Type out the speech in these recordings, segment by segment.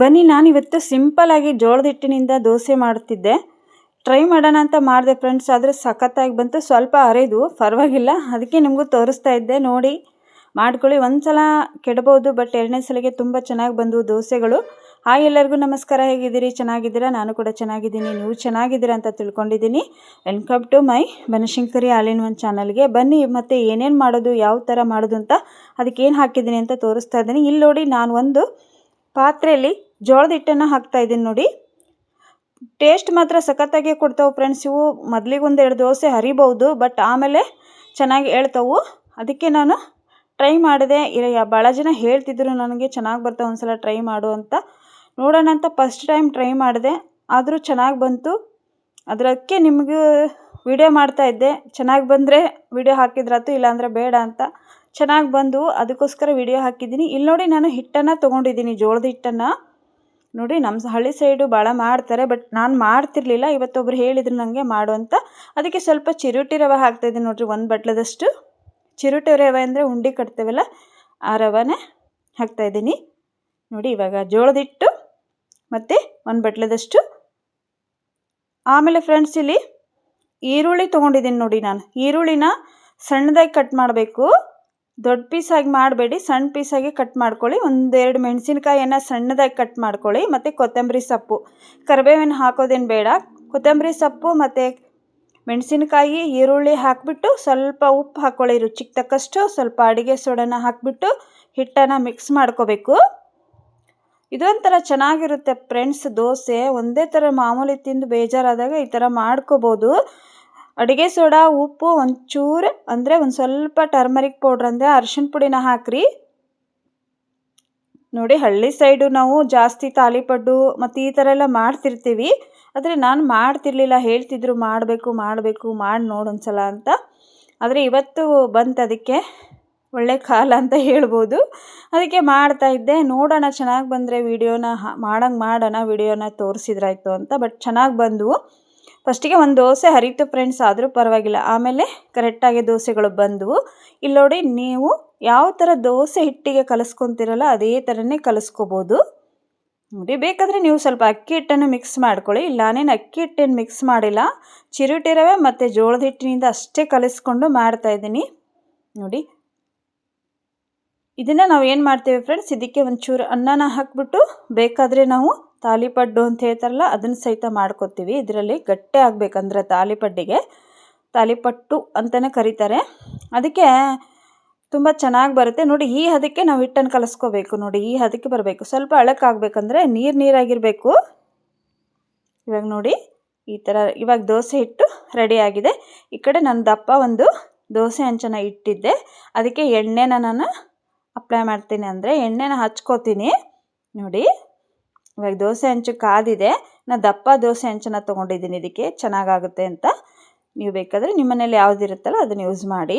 ಬನ್ನಿ ನಾನು ನಾನಿವತ್ತು ಸಿಂಪಲ್ಲಾಗಿ ಜೋಳದ ಹಿಟ್ಟಿನಿಂದ ದೋಸೆ ಮಾಡ್ತಿದ್ದೆ ಟ್ರೈ ಮಾಡೋಣ ಅಂತ ಮಾಡಿದೆ ಫ್ರೆಂಡ್ಸ್ ಆದರೆ ಸಖತ್ತಾಗಿ ಬಂತು. ಸ್ವಲ್ಪ ಅರೆದು, ಪರವಾಗಿಲ್ಲ. ಅದಕ್ಕೆ ನಿಮಗೂ ತೋರಿಸ್ತಾ ಇದ್ದೆ, ನೋಡಿ. ಮಾಡ್ಕೊಳ್ಳಿ. ಒಂದು ಸಲ ಕೆಡಬಹುದು ಬಟ್ ಎರಡನೇ ಸಲಿಗೆ ತುಂಬ ಚೆನ್ನಾಗಿ ಬಂದವು ದೋಸೆಗಳು. ಹಾಯ್ ಎಲ್ಲರಿಗೂ ನಮಸ್ಕಾರ. ಹೇಗಿದ್ದೀರಿ? ಚೆನ್ನಾಗಿದ್ದೀರಾ? ನಾನು ಕೂಡ ಚೆನ್ನಾಗಿದ್ದೀನಿ. ನೀವು ಚೆನ್ನಾಗಿದ್ದೀರಾ ಅಂತ ತಿಳ್ಕೊಂಡಿದ್ದೀನಿ. Welcome to my Banashankari all in one ಚಾನಲ್ಗೆ ಬನ್ನಿ, ಮತ್ತು ಏನೇನು ಮಾಡೋದು, ಯಾವ ಥರ ಮಾಡೋದು ಅಂತ ಅದಕ್ಕೆ ಏನು ಹಾಕಿದ್ದೀನಿ ಅಂತ ತೋರಿಸ್ತಾ ಇದ್ದೀನಿ. ಇಲ್ಲಿ ನೋಡಿ, ನಾನು ಒಂದು ಪಾತ್ರೆಯಲ್ಲಿ ಜೋಳದ ಹಿಟ್ಟನ್ನು ಹಾಕ್ತಾ ಇದ್ದೀನಿ ನೋಡಿ. ಟೇಸ್ಟ್ ಮಾತ್ರ ಸಖತ್ತಾಗಿ ಕೊಡ್ತಾವೆ ಫ್ರೆಂಡ್ಸ್ ಇವು ಮೊದಲಿಗೆ ಒಂದು ಎರಡು ದೋಸೆ ಹರಿಬಹುದು ಬಟ್ ಆಮೇಲೆ ಚೆನ್ನಾಗಿ ಹೇಳ್ತಾವು. ಅದಕ್ಕೆ ನಾನು ಟ್ರೈ ಮಾಡಿದೆ. ಭಾಳ ಜನ ಹೇಳ್ತಿದ್ರು ನನಗೆ, ಚೆನ್ನಾಗಿ ಬರ್ತಾವೆ ಒಂದು ಸಲ ಟ್ರೈ ಮಾಡು ಅಂತ. ನೋಡೋಣ ಅಂತ ಫಸ್ಟ್ ಟೈಮ್ ಟ್ರೈ ಮಾಡಿದೆ. ಆದರೂ ಚೆನ್ನಾಗಿ ಬಂತು. ಅದಕ್ಕೆ ನಿಮಗೆ ವಿಡಿಯೋ ಮಾಡ್ತಾ ಇದ್ದೆ. ಚೆನ್ನಾಗಿ ಬಂದರೆ ವಿಡಿಯೋ ಹಾಕಿದ್ರಾಯ್ತು, ಇಲ್ಲಾಂದರೆ ಬೇಡ ಅಂತ. ಚೆನ್ನಾಗಿ ಬಂದು ಅದಕ್ಕೋಸ್ಕರ ವಿಡಿಯೋ ಹಾಕಿದ್ದೀನಿ. ಇಲ್ಲಿ ನೋಡಿ ನಾನು ಹಿಟ್ಟನ್ನು ತೊಗೊಂಡಿದ್ದೀನಿ, ಜೋಳದ ಹಿಟ್ಟನ್ನು. ನೋಡಿ ನಮ್ಮ ಹಳ್ಳಿ ಸೈಡು ಭಾಳ ಮಾಡ್ತಾರೆ, ಬಟ್ ನಾನು ಮಾಡ್ತಿರ್ಲಿಲ್ಲ. ಇವತ್ತೊಬ್ರು ಹೇಳಿದ್ರು ನನಗೆ ಮಾಡು ಅಂತ. ಅದಕ್ಕೆ ಸ್ವಲ್ಪ ಚಿರುಟಿ ರವೆ ಹಾಕ್ತಾಯಿದ್ದೀನಿ ನೋಡಿರಿ, ಒಂದು ಬಟ್ಲದಷ್ಟು. ಚಿರುಟಿ ರವೆ ಅಂದರೆ ಉಂಡೆ ಕಟ್ತೇವಲ್ಲ, ಆ ರವೆನೇ ಹಾಕ್ತಾಯಿದ್ದೀನಿ ನೋಡಿ, ಇವಾಗ ಜೋಳದ ಹಿಟ್ಟು ಮತ್ತು ಒಂದು ಬಟ್ಲದಷ್ಟು. ಆಮೇಲೆ ಫ್ರೆಂಡ್ಸ್ ಇಲ್ಲಿ ಈರುಳ್ಳಿ ತೊಗೊಂಡಿದ್ದೀನಿ ನೋಡಿ ನಾನು. ಈರುಳ್ಳಿನ ಸಣ್ಣದಾಗಿ ಕಟ್ ಮಾಡಬೇಕು. ದೊಡ್ಡ ಪೀಸಾಗಿ ಮಾಡಬೇಡಿ. ಸಣ್ಣ ಪೀಸಾಗಿ ಕಟ್ ಮಾಡ್ಕೊಳ್ಳಿ. ಒಂದೆರಡು ಮೆಣಸಿನ್ಕಾಯಿಯನ್ನು ಸಣ್ಣದಾಗಿ ಕಟ್ ಮಾಡ್ಕೊಳ್ಳಿ. ಮತ್ತು ಕೊತ್ತಂಬರಿ ಸೊಪ್ಪು. ಕರಿಬೇವಿನ ಹಾಕೋದೇನು ಬೇಡ. ಕೊತ್ತಂಬರಿ ಸೊಪ್ಪು ಮತ್ತು ಮೆಣಸಿನ್ಕಾಯಿ, ಈರುಳ್ಳಿ ಹಾಕಿಬಿಟ್ಟು ಸ್ವಲ್ಪ ಉಪ್ಪು ಹಾಕ್ಕೊಳ್ಳಿ ರುಚಿಗೆ ತಕ್ಕಷ್ಟು. ಸ್ವಲ್ಪ ಅಡುಗೆ ಸೋಡನ ಹಾಕಿಬಿಟ್ಟು ಹಿಟ್ಟನ್ನು ಮಿಕ್ಸ್ ಮಾಡ್ಕೋಬೇಕು. ಇದೊಂಥರ ಚೆನ್ನಾಗಿರುತ್ತೆ ಫ್ರೆಂಡ್ಸ್ ದೋಸೆ. ಒಂದೇ ಥರ ಮಾಮೂಲಿ ತಿಂದು ಬೇಜಾರಾದಾಗ ಈ ಥರ ಮಾಡ್ಕೋಬೋದು. ಅಡುಗೆ ಸೋಡಾ, ಉಪ್ಪು ಒಂಚೂರು, ಅಂದರೆ ಒಂದು ಸ್ವಲ್ಪ ಟರ್ಮರಿಕ್ ಪೌಡ್ರ್ ಅಂದರೆ ಅರ್ಶಿಣ ಪುಡಿನ ಹಾಕ್ರಿ. ನೋಡಿ ಹಳ್ಳಿ ಸೈಡು ನಾವು ಜಾಸ್ತಿ ತಾಲಿಪಡ್ಡು ಮತ್ತು ಈ ಥರ ಎಲ್ಲ ಮಾಡ್ತಿರ್ತೀವಿ. ಆದರೆ ನಾನು ಮಾಡ್ತಿರ್ಲಿಲ್ಲ, ಹೇಳ್ತಿದ್ರು ಮಾಡಬೇಕು ಮಾಡಬೇಕು, ಮಾಡಿ ನೋಡೊಂದ್ಸಲ ಅಂತ. ಆದರೆ ಇವತ್ತು ಬಂತು ಅದಕ್ಕೆ, ಒಳ್ಳೆ ಕಾಲ ಅಂತ ಹೇಳ್ಬೋದು. ಅದಕ್ಕೆ ಮಾಡ್ತಾ ಇದ್ದೆ. ನೋಡೋಣ ಚೆನ್ನಾಗಿ ಬಂದರೆ ವೀಡಿಯೋನ ಮಾಡಂಗೆ ಮಾಡೋಣ, ವೀಡಿಯೋನ ತೋರಿಸಿದ್ರಾಯ್ತು ಅಂತ. ಬಟ್ ಚೆನ್ನಾಗಿ ಬಂದವು. ಫಸ್ಟಿಗೆ ಒಂದು ದೋಸೆ ಹರಿತು ಫ್ರೆಂಡ್ಸ್ ಆದರೂ ಪರವಾಗಿಲ್ಲ. ಆಮೇಲೆ ಕರೆಕ್ಟಾಗಿ ದೋಸೆಗಳು ಬಂದವು. ಇಲ್ಲಿ ನೋಡಿ ನೀವು ಯಾವ ಥರ ದೋಸೆ ಹಿಟ್ಟಿಗೆ ಕಲಿಸ್ಕೊತಿರಲ್ಲ ಅದೇ ಥರನೇ ಕಲಿಸ್ಕೋಬೋದು. ನೋಡಿ, ಬೇಕಾದರೆ ನೀವು ಸ್ವಲ್ಪ ಅಕ್ಕಿ ಹಿಟ್ಟನ್ನು ಮಿಕ್ಸ್ ಮಾಡ್ಕೊಳ್ಳಿ. ಇಲ್ಲ ನಾನೇನು ಅಕ್ಕಿ ಹಿಟ್ಟೇನು ಮಿಕ್ಸ್ ಮಾಡಿಲ್ಲ. ಚಿರುಟಿ ರವೆ ಮತ್ತು ಜೋಳದ ಹಿಟ್ಟಿನಿಂದ ಅಷ್ಟೇ ಕಲಿಸ್ಕೊಂಡು ಮಾಡ್ತಾಯಿದ್ದೀನಿ ನೋಡಿ. ಇದನ್ನು ನಾವು ಏನು ಮಾಡ್ತೇವೆ ಫ್ರೆಂಡ್ಸ್ ಇದಕ್ಕೆ ಒಂಚೂರು ಅನ್ನನ ಹಾಕ್ಬಿಟ್ಟು ಬೇಕಾದರೆ ನಾವು ತಾಲಿಪಡ್ಡು ಅಂತ ಹೇಳ್ತಾರಲ್ಲ, ಅದನ್ನು ಸಹಿತ ಮಾಡ್ಕೊತೀವಿ. ಇದರಲ್ಲಿ ಗಟ್ಟಿ ಆಗಬೇಕಂದ್ರೆ ತಾಲಿಪಡ್ಡಿಗೆ. ತಾಲಿಪಟ್ಟು ಅಂತಲೇ ಕರೀತಾರೆ. ಅದಕ್ಕೆ ತುಂಬ ಚೆನ್ನಾಗಿ ಬರುತ್ತೆ. ನೋಡಿ, ಈ ಹದಕ್ಕೆ ನಾವು ಹಿಟ್ಟನ್ನು ಕಲಸ್ಕೋಬೇಕು. ನೋಡಿ, ಈ ಹದಕ್ಕೆ ಬರಬೇಕು. ಸ್ವಲ್ಪ ಅಳಕ್ಕಾಗಬೇಕಂದ್ರೆ ನೀರು ನೀರಾಗಿರಬೇಕು. ಇವಾಗ ನೋಡಿ, ಈ ಥರ ಇವಾಗ ದೋಸೆ ಹಿಟ್ಟು ರೆಡಿಯಾಗಿದೆ ಈ ಕಡೆ ನನ್ನ ದಪ್ಪ ಒಂದು ದೋಸೆ ಹಂಚನ ಇಟ್ಟಿದ್ದೆ. ಅದಕ್ಕೆ ಎಣ್ಣೆನ ನಾನು ಅಪ್ಲೈ ಮಾಡ್ತೀನಿ ಅಂದರೆ ಎಣ್ಣೆನ ಹಚ್ಕೋತೀನಿ. ನೋಡಿ. ಇವಾಗ ದೋಸೆ ಹಂಚು ಕಾದಿದೆ. ನಾನು ದಪ್ಪ ದೋಸೆ ಹಂಚನ್ನ ತೊಗೊಂಡಿದ್ದೀನಿ ಇದಕ್ಕೆ. ಚೆನ್ನಾಗಾಗುತ್ತೆ ಅಂತ. ನೀವು ಬೇಕಾದರೆ ನಿಮ್ಮ ಮನೇಲಿ ಯಾವುದಿರುತ್ತಲ್ಲ ಅದನ್ನು ಯೂಸ್ ಮಾಡಿ.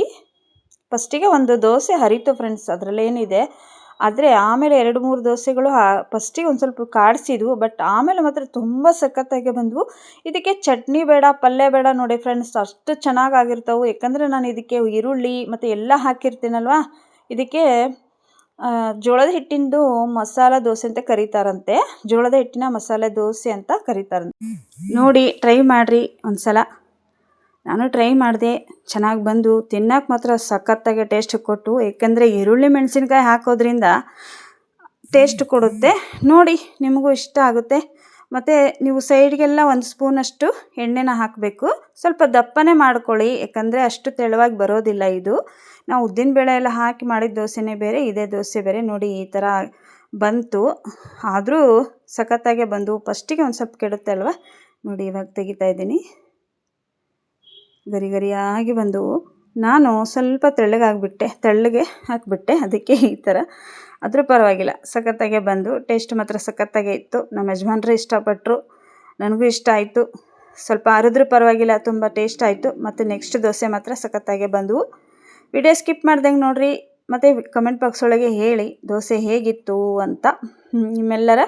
ಫಸ್ಟಿಗೆ ಒಂದು ದೋಸೆ ಹರಿತು ಫ್ರೆಂಡ್ಸ್ ಅದರಲ್ಲೇನಿದೆ ಆದರೆ ಆಮೇಲೆ ಎರಡು ಮೂರು ದೋಸೆಗಳು ಫಸ್ಟಿಗೆ ಒಂದು ಸ್ವಲ್ಪ ಕಾಡಿಸಿದ್ವು ಬಟ್ ಆಮೇಲೆ ಮಾತ್ರ ತುಂಬ ಸಖತ್ತಾಗಿ ಬಂದವು. ಇದಕ್ಕೆ ಚಟ್ನಿ ಬೇಡ, ಪಲ್ಯ ಬೇಡ ನೋಡಿ ಫ್ರೆಂಡ್ಸ್ ಅಷ್ಟು ಚೆನ್ನಾಗಾಗಿರ್ತವೆ. ಯಾಕಂದರೆ ನಾನು ಇದಕ್ಕೆ ಈರುಳ್ಳಿ ಮತ್ತು ಎಲ್ಲ ಹಾಕಿರ್ತೀನಲ್ವಾ? ಇದಕ್ಕೆ ಜೋಳದ ಹಿಟ್ಟಿಂದು ಮಸಾಲ ದೋಸೆ ಅಂತ ಕರೀತಾರಂತೆ. ಜೋಳದ ಹಿಟ್ಟಿನ ಮಸಾಲೆ ದೋಸೆ ಅಂತ ಕರೀತಾರಂತೆ. ನೋಡಿ ಟ್ರೈ ಮಾಡಿರಿ ಒಂದು ಸಲ ನಾನು ಟ್ರೈ ಮಾಡಿದೆ, ಚೆನ್ನಾಗಿ ಬಂದು ತಿನ್ನೋಕೆ ಮಾತ್ರ ಸಖತ್ತಾಗಿ ಟೇಸ್ಟ್ ಕೊಟ್ಟು, ಏಕೆಂದರೆ ಈರುಳ್ಳಿ ಮೆಣಸಿನ್ಕಾಯಿ ಹಾಕೋದ್ರಿಂದ ಟೇಸ್ಟ್ ಕೊಡುತ್ತೆ. ನೋಡಿ, ನಿಮಗೂ ಇಷ್ಟ ಆಗುತ್ತೆ. ಮತ್ತು ನೀವು ಸೈಡ್ಗೆಲ್ಲ ಒಂದು ಸ್ಪೂನಷ್ಟು ಎಣ್ಣೆನ ಹಾಕಬೇಕು. ಸ್ವಲ್ಪ ದಪ್ಪನೇ ಮಾಡ್ಕೊಳ್ಳಿ, ಯಾಕಂದರೆ ಅಷ್ಟು ತೆಳುವಾಗಿ ಬರೋದಿಲ್ಲ ಇದು. ನಾವು ಉದ್ದಿನಬೇಳೆ ಎಲ್ಲ ಹಾಕಿ ಮಾಡಿದ ದೋಸೆನೇ ಬೇರೆ, ಇದೇ ದೋಸೆ ಬೇರೆ. ನೋಡಿ, ಈ ಥರ ಬಂತು. ಆದರೂ ಸಖತ್ತಾಗೆ ಬಂದು, ಫಸ್ಟಿಗೆ ಒಂದು ಸ್ವಲ್ಪ ಕೆಡುತ್ತೆ ಅಲ್ವಾ? ನೋಡಿ, ಇವಾಗ ತೆಗಿತಾ ಇದ್ದೀನಿ. ಗರಿ ಗರಿಯಾಗಿ ಬಂದವು ನಾನು ಸ್ವಲ್ಪ ತೆಳ್ಳಗಾಗಿಬಿಟ್ಟೆ, ತೆಳ್ಳಗೆ ಹಾಕಿಬಿಟ್ಟೆ, ಅದಕ್ಕೆ ಈ ಥರ. ಆದರೂ ಪರವಾಗಿಲ್ಲ, ಸಖತ್ತಾಗೆ ಬಂದು ಟೇಸ್ಟ್ ಮಾತ್ರ ಸಖತ್ತಾಗೆ ಇತ್ತು. ನಮ್ಮ ಯಜಮಾನ್ರು ಇಷ್ಟಪಟ್ಟರು ನನಗೂ ಇಷ್ಟ ಆಯಿತು. ಸ್ವಲ್ಪ ಅರಿದ್ರೂ ಪರವಾಗಿಲ್ಲ, ತುಂಬ ಟೇಸ್ಟ್ ಆಯಿತು. ಮತ್ತು ನೆಕ್ಸ್ಟ್ ದೋಸೆ ಮಾತ್ರ ಸಖತ್ತಾಗೆ ಬಂದವು. ವಿಡಿಯೋ ಸ್ಕಿಪ್ ಮಾಡ್ದಂಗೆ ನೋಡಿರಿ, ಮತ್ತು ಕಮೆಂಟ್ ಬಾಕ್ಸ್ ಒಳಗೆ ಹೇಳಿ, ದೋಸೆ ಹೇಗಿತ್ತು ಅಂತ. ನಿಮ್ಮೆಲ್ಲರ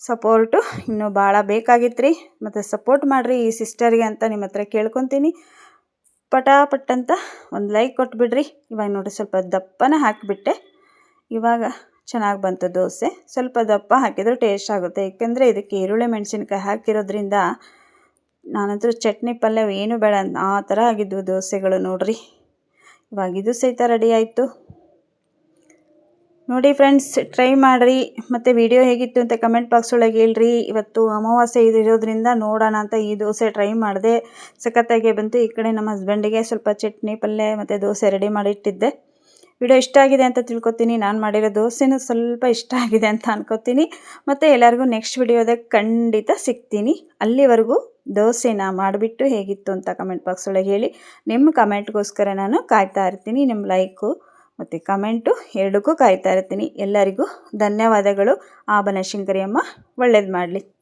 ಸಪೋರ್ಟು ಇನ್ನೂ ಭಾಳ ಬೇಕಾಗಿತ್ತು ರೀ ಮತ್ತು ಸಪೋರ್ಟ್ ಮಾಡಿರಿ ಈ ಸಿಸ್ಟರ್ಗೆ ಅಂತ ನಿಮ್ಮ ಹತ್ರ ಕೇಳ್ಕೊತೀನಿ. ಪಟಾಪಟ್ ಅಂತ ಒಂದು ಲೈಕ್ ಕೊಟ್ಬಿಡ್ರಿ. ಇವಾಗ ನೋಡಿ ಸ್ವಲ್ಪ ದಪ್ಪನ ಹಾಕಿಬಿಟ್ಟೆ. ಇವಾಗ ಚೆನ್ನಾಗಿ ಬಂತು ದೋಸೆ. ಸ್ವಲ್ಪ ದಪ್ಪ ಹಾಕಿದರೂ ಟೇಸ್ಟ್ ಆಗುತ್ತೆ. ಏಕೆಂದರೆ ಇದಕ್ಕೆ ಈರುಳ್ಳಿ ಮೆಣಸಿನ್ಕಾಯಿ ಹಾಕಿರೋದ್ರಿಂದ ನಾನಂತೂ ಚಟ್ನಿ ಪಲ್ಯ ಏನು ಬೇಡ ಆ ಥರ ಆಗಿದ್ವು ದೋಸೆಗಳು ನೋಡಿರಿ. ಇವಾಗ ಇದು ಸಹಿತ ರೆಡಿ ಆಯಿತು. ನೋಡಿ ಫ್ರೆಂಡ್ಸ್ ಟ್ರೈ ಮಾಡಿರಿ. ಮತ್ತು ವಿಡಿಯೋ ಹೇಗಿತ್ತು ಅಂತ ಕಮೆಂಟ್ ಬಾಕ್ಸ್ ಒಳಗೆ ಹೇಳ್ರಿ. ಇವತ್ತು ಅಮಾವಾಸ್ಯೆ ಇದಿರೋದ್ರಿಂದ ನೋಡೋಣ ಅಂತ ಈ ದೋಸೆ ಟ್ರೈ ಮಾಡಿದೆ. ಸಖತ್ತಾಗೆ ಬಂತು. ಈ ಕಡೆ ನಮ್ಮ ಹಸ್ಬೆಂಡಿಗೆ ಸ್ವಲ್ಪ ಚಟ್ನಿ, ಪಲ್ಯ ಮತ್ತು ದೋಸೆ ರೆಡಿ ಮಾಡಿಟ್ಟಿದ್ದೆ. ವಿಡಿಯೋ ಇಷ್ಟ ಆಗಿದೆ ಅಂತ ತಿಳ್ಕೊತೀನಿ. ನಾನು ಮಾಡಿರೋ ದೋಸೆನೂ ಸ್ವಲ್ಪ ಇಷ್ಟ ಆಗಿದೆ ಅಂತ ಅನ್ಕೋತೀನಿ. ಮತ್ತು ಎಲ್ಲರಿಗೂ ನೆಕ್ಸ್ಟ್ ವಿಡಿಯೋದಾಗ ಖಂಡಿತ ಸಿಗ್ತೀನಿ. ಅಲ್ಲಿವರೆಗೂ ದೋಸೆನ ಮಾಡಿಬಿಟ್ಟು ಹೇಗಿತ್ತು ಅಂತ ಕಮೆಂಟ್ ಬಾಕ್ಸ್ ಒಳಗೆ ಹೇಳಿ. ನಿಮ್ಮ ಕಮೆಂಟ್ಗೋಸ್ಕರ ನಾನು ಕಾಯ್ತಾ ಇರ್ತೀನಿ. ನಿಮ್ಮ ಲೈಕು ಮತ್ತು ಕಮೆಂಟು ಎರಡಕ್ಕೂ ಕಾಯ್ತಾ ಇರ್ತೀನಿ. ಎಲ್ಲರಿಗೂ ಧನ್ಯವಾದಗಳು. ಆ ಬನಶಂಕರಿ ಅಮ್ಮ ಒಳ್ಳೇದು ಮಾಡಲಿ.